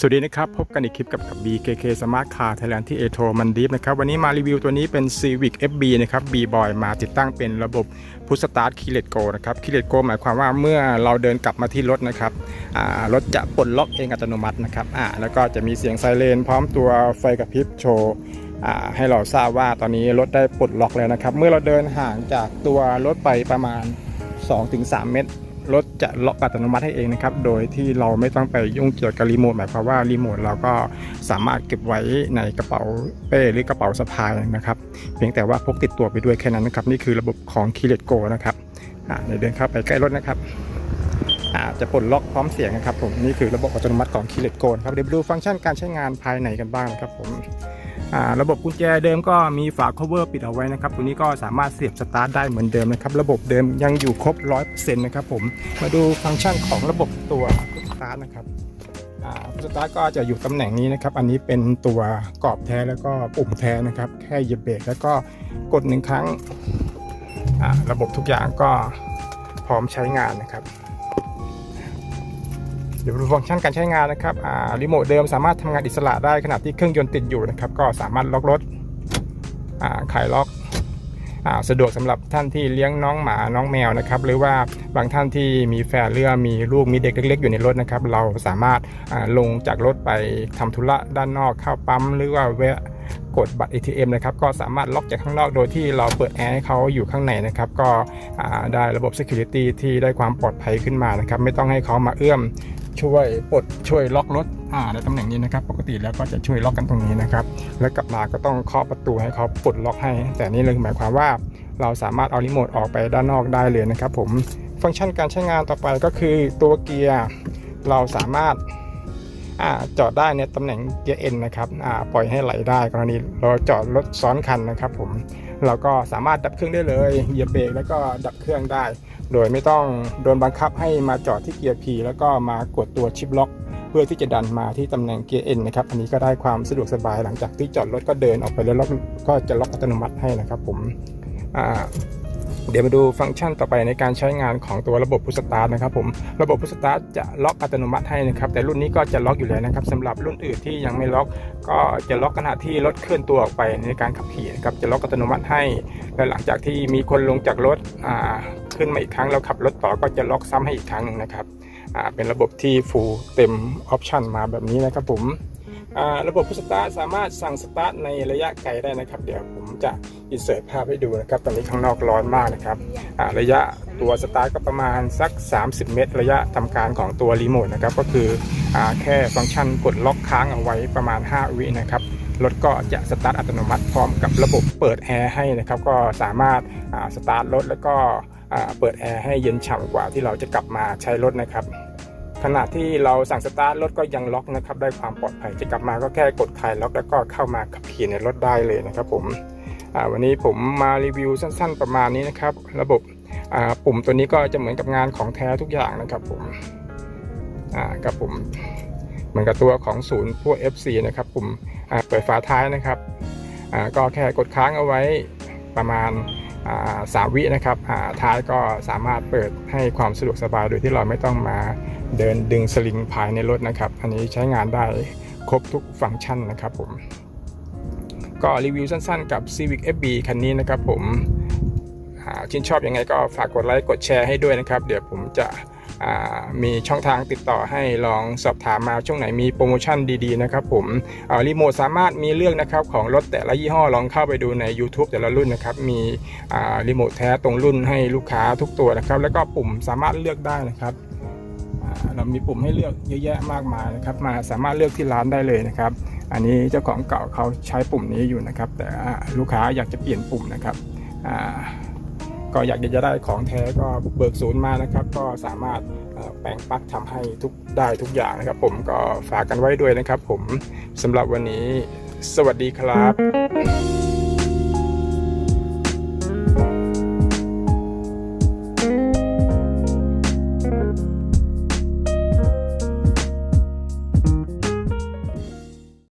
สวัสดีนะครับ พบกันอีกคลิปกับกับ BKK Smart Car Thailand ที่ a t o มันดีฟนะครับ วันนี้มารีวิวตัวนี้เป็น Civic FB นะครับ B Boy มาติดตั้งเป็นระบบพุชสตาร์ทคีเลตโกนะครับคีเลตโกหมายความว่าเมื่อเราเดินกลับมาที่รถนะครับรถจะปลดล็อกเองอัตโนมัตินะครับแล้วก็จะมีเสียงไซเรนพร้อมตัวไฟกระพริบโชว์ให้เราทราบว่าตอนนี้รถได้ปลดล็อกแล้วนะครับ เมื่อเราเดินห่างจากตัวรถไปประมาณ 2-3 เมตร รถจะล็อกอัตโนมัติให้เองนะครับ โดยที่เราไม่ต้องไปยุ่งเกี่ยวกับรีโมทหมายความว่ารีโมทเราก็สามารถเก็บไว้ในกระเป๋าเป้หรือกระเป๋าสะพายนะครับ เพียงแต่ว่าพกติดตัวไปด้วยแค่นั้นนะครับ นี่คือระบบของ k ีเลตโกนะครับอ่าในเดินเข้าไปใกล้รถนะครับอ่าจะปลดล็อกพร้อมเสียงนะครับผมนี่คือระบบอัตโนมัติของ k ีเลตโกนครับเดี๋ยวดูฟังก์ชันการใช้งานภายในกันบ้างนะครับผม ระบบกุญแจเดิมก็มีฝา cover ปิดเอาไว้นะครับ ตัวนี้ก็สามารถเสียบสตาร์ทได้เหมือนเดิมนะครับ ระบบเดิมยังอยู่ครบ 100%นะครับผม มาดูฟังก์ชันของระบบตัวสตาร์ทนะครับสตาร์ทก็จะอยู่ตำแหน่งนี้นะครับ อันนี้เป็นตัวกรอบแท้แล้วก็ปุ่มแท้นะครับ แค่เหยียบเบรกแล้วก็กดหนึ่งครั้ง ระบบทุกอย่างก็พร้อมใช้งานนะครับ เดี๋ยวดูฟังก์ชันการใช้งานนะครับรีโมทเดิมสามารถทำงานอิสระได้ขณะที่เครื่องยนต์ติดอยู่นะครับ ก็สามารถล็อกรถขายล็อกอสะดวกสำหรับท่านที่เลี้ยงน้องหมาน้องแมวนะครับ หรือว่าบางท่านที่มีแฟนเรือมีลูกมีเด็กเล็ก ๆ อยู่ในรถนะครับ เราสามารถลงจากรถไปทำธุระด้านนอกเข้าปั๊ม หรือว่าแวะกดบัตร ATM นะครับ ก็สามารถล็อกจากข้างนอกโดยที่เราเปิดแอร์ให้เขาอยู่ข้างในนะครับ ก็ได้ระบบ Security ที่ได้ความปลอดภัยขึ้นมานะครับ ไม่ต้องให้เขามาเอื้อม ช่วยปลดช่วยล็อกรถอ่าในตำแหน่งนี้นะครับ ปกติแล้วก็จะช่วยล็อกกันตรงนี้นะครับ แล้วกลับมาก็ต้องเคาะประตูให้เขาปลดล็อกให้ แต่นี่เลยหมายความว่าเราสามารถเอารีโมทออกไปด้านนอกได้เลยนะครับ ผมฟังก์ชันการใช้งานต่อไปก็คือตัวเกียร์เราสามารถอจอดได้ในตำแหน่งเกียร์เอ็นนะครับปล่อยให้ไหลได้กรณีเราจอดรถซ้อนคันนะครับ ผมเราก็สามารถดับเครื่องได้เลยเหยียบเบรกแล้วก็ดับเครื่องได้ โดยไม่ต้องโดนบังคับให้มาจอดที่เกียร์ P แล้วก็มากดตัวชิปล็อก เพื่อที่จะดันมาที่ตำแหน่งเกียร์ N นะครับ อันนี้ก็ได้ความสะดวกสบายหลังจากที่จอดรถก็เดินออกไปแล้วล็อกก็จะล็อกอัตโนมัติให้นะครับผมอ่า เดี๋ยวมาดูฟังก์ชันต่อไปในการใช้งานของตัวระบบพุชสตาร์ทนะครับผมระบบพุชสตาร์ทจะล็อกอัตโนมัติให้นะครับแต่รุ่นนี้ก็จะล็อกอยู่แล้วนะครับสำหรับรุ่นอื่นที่ยังไม่ล็อก ก็จะล็อกขณะที่รถเคลื่อนตัวออกไปในการขับขี่นะครับจะล็อกอัตโนมัติให้และหลังจากที่มีคนลงจากรถอ่าขึ้นมาอีกครั้งแล้วขับรถต่อก็จะล็อกซ้ำให้อีกครั้งหนึ่งนะครับอ่าเป็นระบบที่ full เต็มออปชันมาแบบนี้นะครับผม ระบบพุชสตาร์ทสามารถสั่งสตาร์ทในระยะไกลได้นะครับ เดี๋ยวผมจะอินเสิร์ตภาพให้ดูนะครับ ตอนนี้ข้างนอกร้อนมากนะครับระยะตัวสตาร์ทก็ประมาณสัก 30 เมตร ระยะทำการของตัวรีโมทนะครับ ก็คืออแค่ฟังก์ชันกดล็อกค้างเอาไว้ประมาณ 5 วินะครับรถก็จะสตาร์ทอัตโนมัติพร้อมกับระบบเปิดแอร์ให้นะครับ ก็สามารถสตาร์ทรถแล้วก็เปิดแอร์ให้เย็นฉ่ำกว่าที่เราจะกลับมาใช้รถนะครับ ขณะที่เราสั่งสตาร์ทรถก็ยังล็อกนะครับได้ความปลอดภัยจะกลับมาก็แค่กดคลายล็อกแล้วก็เข้ามาขับขี่ในรถได้เลยนะครับผมวันนี้ผมมารีวิวสั้น ๆ ประมาณนี้นะครับ ระบบปุ่มตัวนี้ก็จะเหมือนกับงานของแท้ทุกอย่างนะครับผมกับผมเหมือนกับตัวของศูนย์พวก FC นะครับปุ่มเปิดฝาท้ายนะครับก็แค่กดค้างเอาไว้ประมาณสามวินะครับท้ายก็สามารถเปิดให้ความสะดวกสบายโดยที่เราไม่ต้องมา เดินดึงสลิงภายในรถนะครับ อันนี้ใช้งานได้ครบทุกฟังก์ชันนะครับผม ก็รีวิวสั้นๆกับ Civic FB คันนี้นะครับผมชื่นชอบยังไงก็ฝากกดไลค์กดแชร์ให้ด้วยนะครับ เดี๋ยวผมจะมีช่องทางติดต่อให้ลองสอบถามมาช่วงไหนมีโปรโมชั่นดีๆนะครับผมรีโมทสามารถมีเลือกนะครับของรถแต่ละยี่ห้อลองเข้าไปดูใน YouTube แต่ละรุ่นนะครับ มีรีโมทแท้ตรงรุ่นให้ลูกค้าทุกตัวนะครับ แล้วก็ปุ่มสามารถเลือกได้นะครับ เรามีปุ่มให้เลือกเยอะแยะมากมายนะครับ มาสามารถเลือกที่ร้านได้เลยนะครับ อันนี้เจ้าของเก่าเขาใช้ปุ่มนี้อยู่นะครับ แต่ลูกค้าอยากจะเปลี่ยนปุ่มนะครับก็อยากจะได้ของแท้ก็เบิกศูนย์มานะครับ ก็สามารถแปลงปลั๊กทำให้ทุกได้ทุกอย่างนะครับ ผมก็ฝากกันไว้ด้วยนะครับ ผมสำหรับวันนี้ สวัสดีครับ